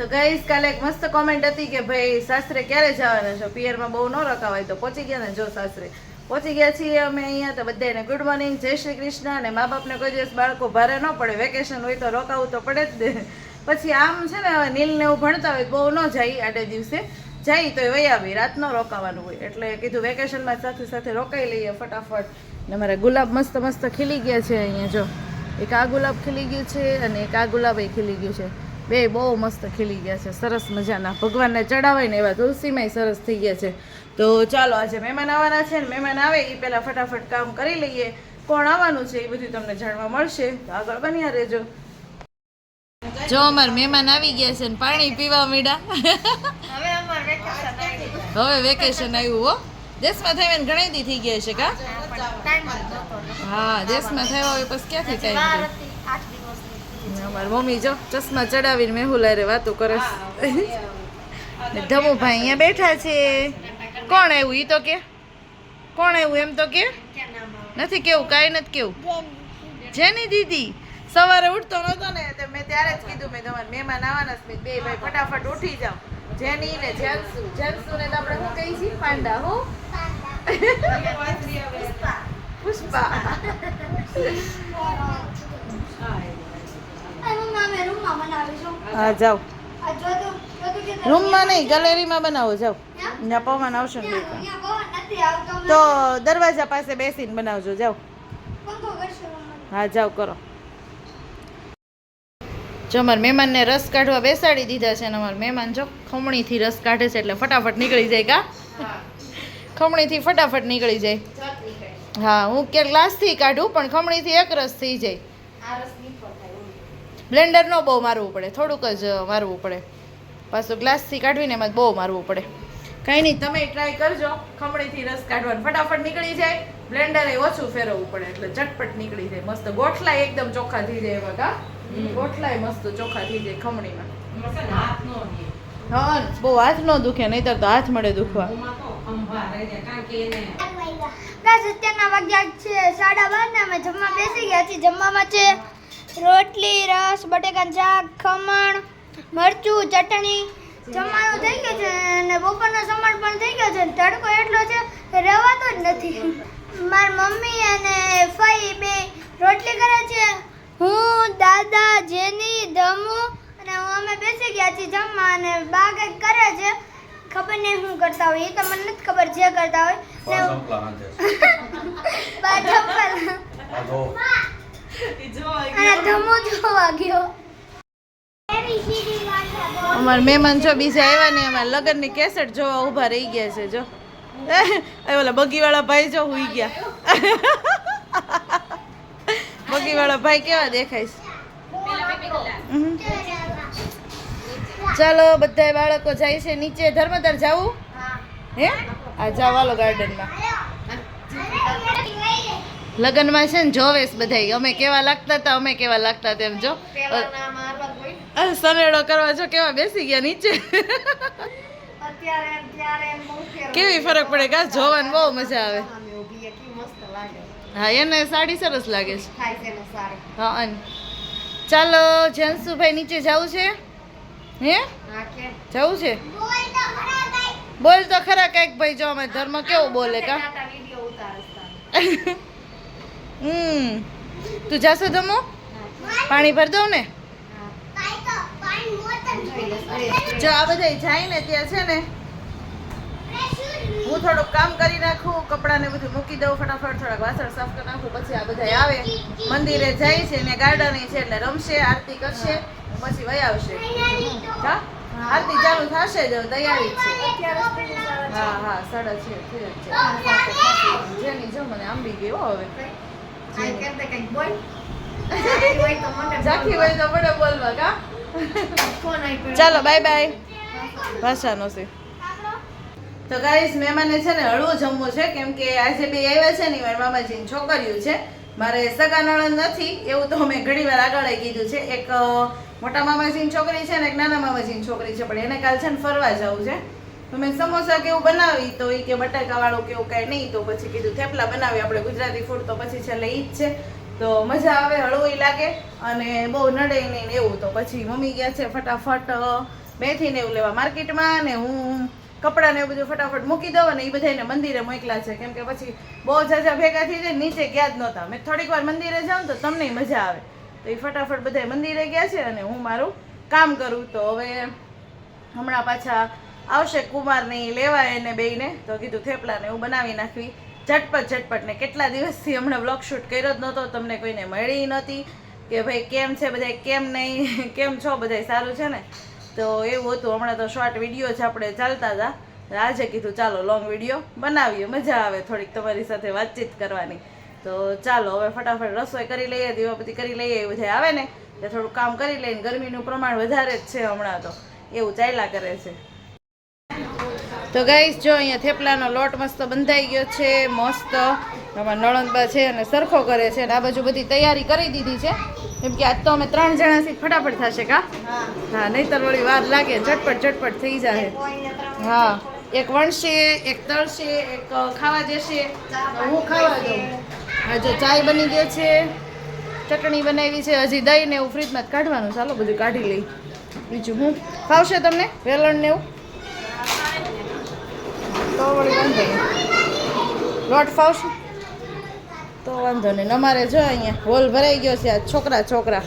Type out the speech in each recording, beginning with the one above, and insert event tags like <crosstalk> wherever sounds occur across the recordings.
તો ગઈસ કાલે એક મસ્ત કોમેન્ટ હતી કે ભાઈ, સાસરે ક્યારે જવાના છો? પિયરમાં બહુ ન રખાવાય તો પહોંચી ગયા ને જો સાસરે. પહોંચી ગયા છીએ અમે અહીંયા તો બધાને ગુડ મોર્નિંગ જય શ્રી કૃષ્ણ અને મા બાપને કોઈ દિવસ બાળકો ભારે ન પડે. વેકેશન હોય તો રોકાવું તો પડે જ ને. પછી આમ છે ને, હવે નીલને એવું ભણતા હોય બહુ ન જાય આડે દિવસે. જાય તો વહી આવી, રાત ન રોકાવાનું હોય. એટલે કીધું વેકેશનમાં સાથે સાથે રોકાઈ લઈએ ફટાફટ. ને મારા ગુલાબ મસ્ત મસ્ત ખીલી ગયા છે અહીંયા, જો. એક આ ગુલાબ ખીલી ગયું છે અને એક આ ગુલાબ ખીલી ગયું છે. બે બહુ મસ્ત ખીલી ગયા છે. સરસ મજાના. ભગવાનને ચડાવાય ને એવા તુલસીમાંય સરસ થઈ ગયા છે. તો ચાલો આજે મહેમાન આવવાના છે ને મહેમાન આવે એ પહેલાં ફટાફટ કામ કરી લઈએ. કોણ આવવાનું છે એ બધું તમને જાણવા મળશે. તો આગળ બન્યા રહેજો. જો અમાર મહેમાન આવી ગયા છે ને પાણી પીવા મીડા. હવે વેકેશન આવ્યું. હો. દેશમાં થઈને ઘણી દી થઈ ગયા છે કા. હા દેશમાં થયો હોય પછી ક્યાંથી ટાઈમ અમારી મમ્મી જો ચશ્મા ચડાવીને મેહુલ રે વાતો કરસ ને ધમુભાઈ અહીંયા બેઠા છે. કોણ આવ્યું ઈ તો કે? કોણ આવ્યું એમ તો કે? નથી કેવું કાંઈ નથી કેવું. જેની દીદી સવારે ઉઠતો નહોતો ને તો મેં ત્યારે જ કીધું મેં તમારે મહેમાન આવવાના છે બે ભાઈ ફટાફટ ઉઠી જાઓ જેની ને જેન્સુ જેન્સુ ને આપણે શું કહી છીએ? પાંડા હો? પુષ્પા. હા જાઓ. રૂમમાં નહીં ગેલેરીમાં બનાવો જાઓ. ત્યાં પવન આવશે ને તો દરવાજા પાસે બેસીને બનાવજો જાઓ. હા જાઓ કરો. જો અમારા મહેમાનને રસ કાઢવા બેસાડી દીધા છે અને અમારા મહેમાન જો ખમણીથી રસ કાઢે છે એટલે ફટાફટ નીકળી જાય કા? ખમણીથી ફટાફટ નીકળી જાય. હા હું કે ગ્લાસથી કાઢું પણ ખમણીથી એક રસ થઈ જાય આ રસ નીફળ થાય એવું. બ્લેન્ડર ન બહુ મારવું પડે થોડુંક જ મારવું પડે. પાછું ગ્લાસથી કાઢવીને એમાં બહુ મારવું પડે. કંઈ નહીં તમે ટ્રાય કરજો. ખમણીથી રસ કાઢવાનું ફટાફટ નીકળી જાય. બ્લેન્ડરે ઓછું ફેરવવું પડે એટલે ઝટપટ નીકળી જાય. મસ્ત ગોઠલા એકદમ ચોખ્ખા થઈ જાય એવા કા ગોઠલાય મસ્ત ચોખ્ખા થઈ જાય ખમણીમાં. હા બહુ હાથ ન દુખે નહીતર તો હાથ મળે દુખવા. બસ અત્યારના વાગ્યા છે સાડા બાર ને અમે જમવા બેસી ગયા છીએ જમવામાં છે. રોટલી રસ બટેકાનું શાક ખમણ મરચું ચટણી. જમવાનું થઈ ગયું છે અને બપોરનો જમણ પણ થઈ ગયો છે. તડકો એટલો છે કે રહેવાતો જ નથી. મારી મમ્મી અને ફઈ બે રોટલી કરે છે. હું દાદા જેની ધમુ અને હું અમે બેસી ગયા છીએ જમવા અને બા કંઈક કરે છે. ખબર નહીં શું કરતા હોય. એ તો મને નથી ખબર જે કરતા હોય. બા અમારા મહેમાન જો બીજા આવ્યા ને અમારા લગ્નની કેસેટ જોવા ઊભા રહી ગયા છે જો. ઓલા બગી બગીવાળા ભાઈ જો હુઈ ગયા. બગીવાળા ભાઈ કેવા દેખાય છે? ચાલો બધા બાળકો જાય છે નીચે. ધર્મધર જાવું? હે. આ જાવ હાલો ગાર્ડનમાં લગ્નમાં છે ને જોવેશ બધાય. અમે કેવા લાગતા હતા અમે કેવા લાગતા તેમ જો. સનેડો કરવા જો કેવા બેસી ગયા નીચે. કેવી ફરક પડે કા જોવાની બહુ મજા આવે. હા એને સાડી સરસ લાગે છે. હા અને ચાલો જનસુભાઈ નીચે જવું છે? હે? જવું છે? બોલ તો ખરા કંઈક ભાઈ જો અમે ધર્મ કેવો બોલે કા <laughs> ટાટા વીડિયો ઉતારે છે. હમ. તું જાશો ધમો પાણી ભર દઉં ને. જો આ બધા જાય ને ત્યાં છે ને, હું થોડુંક કામ કરી નાખું, કપડાને બધું મૂકી દઉં, ફટાફટ થોડાક વાસણ સાફ કરી નાખું, પછી આ બધા આવે. મંદિરે જાય છે ને ગાર્ડન છે એટલે રમશે, આરતી કરશે, પછી વહી આવશે. હા? આરતી ચાલુ થશે જ તૈયારી છે. હા હા જ છે જેની જો મને આંબી ગયો હવે. ચાલો બાય બાય ભાષાનો છે તો ગાઈસ મહેમાને છે ને હળવું જમવું છે કેમ કે આજે બે આવ્યા છે ને મારા મામાજીની છોકરીઓ છે મારે સગા નણંદ નથી એવું તો મેં ઘણી વાર આગળ કીધું છે એક મોટા મામાજીની છોકરી છે ને એક નાના મામાજીની છોકરી છે પણ એને કાલ છે ને ફરવા જવું છે તો મેં સમોસા કેવું બનાવી તો એ કે બટાકાવાળું કેવું કાંઈ નહીં તો પછી કીધું થેપલા બનાવી આપણે ગુજરાતી ફૂડ તો પછી છેલ્લે એ જ છે. તો મજા આવે હળવું લાગે અને બહુ નડે નહીં એવું. તો પછી મમ્મી ગયા છે ફટાફટ અ, મેથી ને એવું લેવા માર્કેટમાં ને હું કપડાં ને એવું બધું ફટાફટ મૂકી દઉં અને એ બધાને મંદિરે મોકલા છે. કેમ કે પછી બહુ ઝાઝા ભેગા થઈ જાય નીચે ગયા જ નહોતા. મેં થોડીક વાર મંદિરે જાઉં તો તમને મજા આવે. તો એ ફટાફટ બધા મંદિરે ગયા છે અને હું મારું કામ કરું. તો હવે હમણાં પાછા આવશે કુમારને એ લેવા એને બેયને. તો કીધું થેપલાને એવું બનાવી નાખવી. ઝટપટ ઝટપટ ને કેટલા દિવસથી હમણાં બ્લોક શૂટ કર્યો જ નહોતો, તમને કોઈને મળી નહોતી કે ભાઈ કેમ છે બધા કેમ નહીં, <laughs> કેમ છો બધા સારું છે ને? તો એવું હતું, હમણાં તો શોર્ટ વીડિયો જ આપણે ચાલતા હતા. આજે કીધું, ચાલો લોંગ વીડિયો બનાવીએ, મજા આવે થોડીક તમારી સાથે વાતચીત કરવાની. તો ચાલો, હવે ફટાફટ રસોઈ કરી લઈએ દીવાબત્તી કરી લઈએ એ બધા આવે ને? એટલે થોડું કામ કરી લઈને ગરમીનું પ્રમાણ વધારે જ છે હમણાં તો. એવું ચાલ્યા કરે છે. તો ગાઈસ જો અહીંયા થેપલાનો લોટ મસ્ત બંધાઈ ગયો છે મસ્ત. આમાં નણંદબા છે અને સરખો કરે છે અને આ બાજુ બધી તૈયારી કરી દીધી છે. કેમ કે આજ તો અમે ત્રણ જણાથી ફટાફટ થશે કા? હા. નહીતર વળી વાર લાગે ઝટપટ ઝટપટ થઈ જાય હા એક વણશે એક તળશે એક ખાવા જશે હું ખાવા દઉં. હા જો ચાય બની ગયો છે ચટણી બનાવી છે હજી દહીં ને એવું ફ્રીજમાં જ કાઢવાનું ચાલો બધું કાઢી લઈ. બીજું હું? ફાવશે તમને? વેલણ ને એવું? તો વળી વાંધો નહીં. લોટ ફાવશે? તો વાંધો નહીં. અમારે જો અહીંયા હોલ ભરાઈ ગયો છે આ છોકરા છોકરા.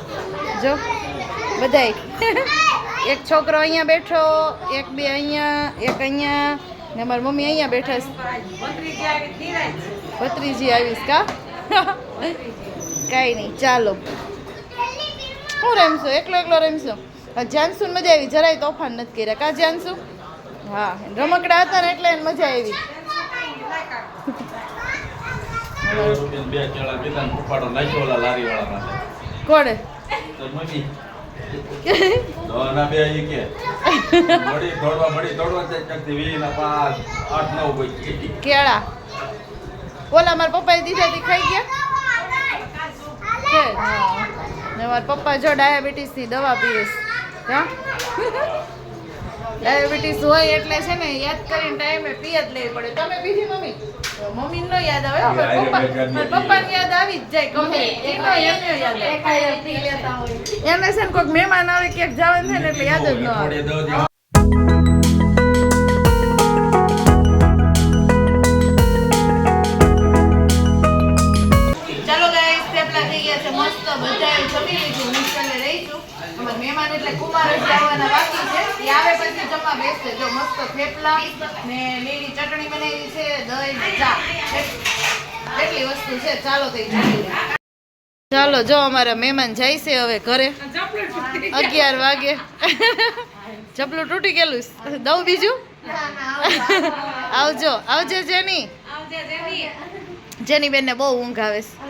જો, બધાય. એક છોકરો અહીંયા બેઠો, એક બે અહીંયા, એક અહીંયા. ને મારી મમ્મી અહીંયા બેઠા છે. ભત્રીજી આવીશ કા? કાંઈ નહીં, ચાલો. હું રમશું? એકલો એકલો રમશું? જાનસુ મજા આવી. જરાય તોફાન નથી કર્યા. કા જાનસુ હા રમકડા હતા ને એટલે એને મજા આવી. ને કોણે? <laughs> ના ના કેળા. ઓલા મારા પપ્પાએ દીધા ખાઈ ગયા? ને મારા પપ્પા જો ડાયાબિટીસની દવા પીએસ હા? ડાયાબિટીસ હોય એટલે છે ને યાદ કરીને ટાઈમે પી જ લેવી પડે. તમે પીધી મમ્મી? મમ્મી નો યાદ આવે પપ્પા પપ્પા યાદ આવી જ જાય ગમે. એ નો એમને યાદ આવે. એમને છે ને કોઈક મહેમાન આવે ક્યાંક જવાનું થાય ને એટલે યાદ જ ન આવે. જમવા બેસશે જો મસ્ત થેપલા ને લીલી ચટણી બનાવી છે દહીં ને ચા. એટ- એટલી વસ્તુ છે? ચાલો તો ચાલો જો અમારા મહેમાન જાય છે હવે ઘરે. અગિયાર વાગે. ચપલું તૂટી ગયેલું. દઉં બીજું? આવજો. આવજો જેની. જેની. બેનને બહુ ઊંઘ આવે છે.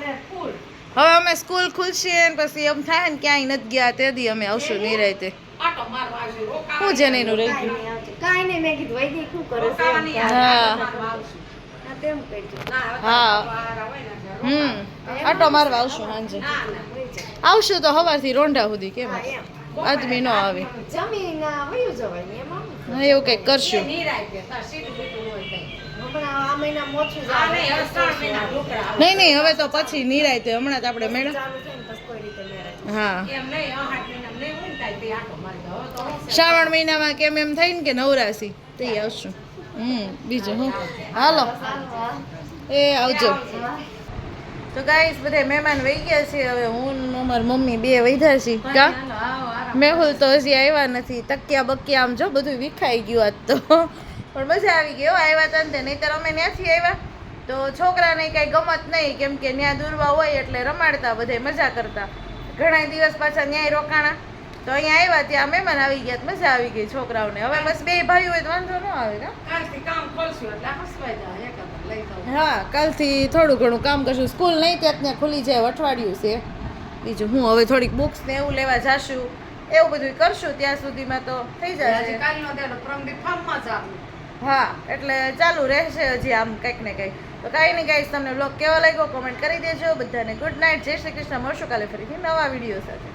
હવે અમે સ્કૂલ ખુલશે ને પછી એમ થાય ને ક્યાંય નથી ગયા તે દી અમે આવશું નિરાયતે હું એનું રહી? કાંઈ નહીં મેં કીધું વૈદિક શું કરો છે? હા. હા. હમ. આટો મારવા આવશું સાંજે આવશું તો સવારથી રોંઢા સુધી કેમ? આદમી ન આવે. ને એવું કંઈક કરશું હમણાં આ મહિના મોછું જવાનું નહીં નહીં હવે તો પછી નિરાયતે હમણાં તો આપણે મેળા ચાલુ છે ને પછી કોઈ રીતે મેરેજ હા. શ્રાવણ મહિનામાં કેમ એમ થાય ને કે નવરાશી તે આવશું. હમ બીજું હું? હાલો. એ આવજો. તો ગાઈસ બધા મહેમાન વહી ગયા છે. હવે હું અમારી મમ્મી બે વૈધા છે. કા? મેહુલ તો હજી આવ્યા નથી. તકિયા બકિયા આમ જો બધું વિખાઈ ગયું આજ તો. પણ મજા આવી ગઈ આવ્યા હતા ને તે નહીંતર અમે ત્યાંથી આવ્યા તો છોકરાને કાંઈ ગમત નહીં કેમ કે ત્યાં દૂરવા હોય એટલે રમાડતા બધે મજા કરતા. ઘણા દિવસ પાછા ન્યાય રોકાણા. તો અહીંયા આવ્યા ત્યાં મહેમાન આવી ગયા મજા આવી ગઈ છોકરાઓને. હવે બસ બે ભાઈઓ હોય તો વાંધો ન આવે હા કાલથી થોડું ઘણું કામ કરશું. સ્કૂલ નહીં ત્યાં ત્યાં ખુલી જાય અઠવાડિયું છે. બીજું હું હવે થોડીક બુક્સ ને એવું લેવા જાશું. એવું બધું કરશું ત્યાં સુધીમાં તો થઈ જશે. હા, એટલે ચાલુ રહેશે હજી આમ કંઈક ને કંઈક. તો કાંઈ નહીં કાંઈ તમને બ્લોગ કેવો લાગ્યો કોમેન્ટ કરી દેજો. બધાને ગુડ નાઇટ જય શ્રી કૃષ્ણ. મળશું કાલે ફરીથી નવા વીડિયો સાથે.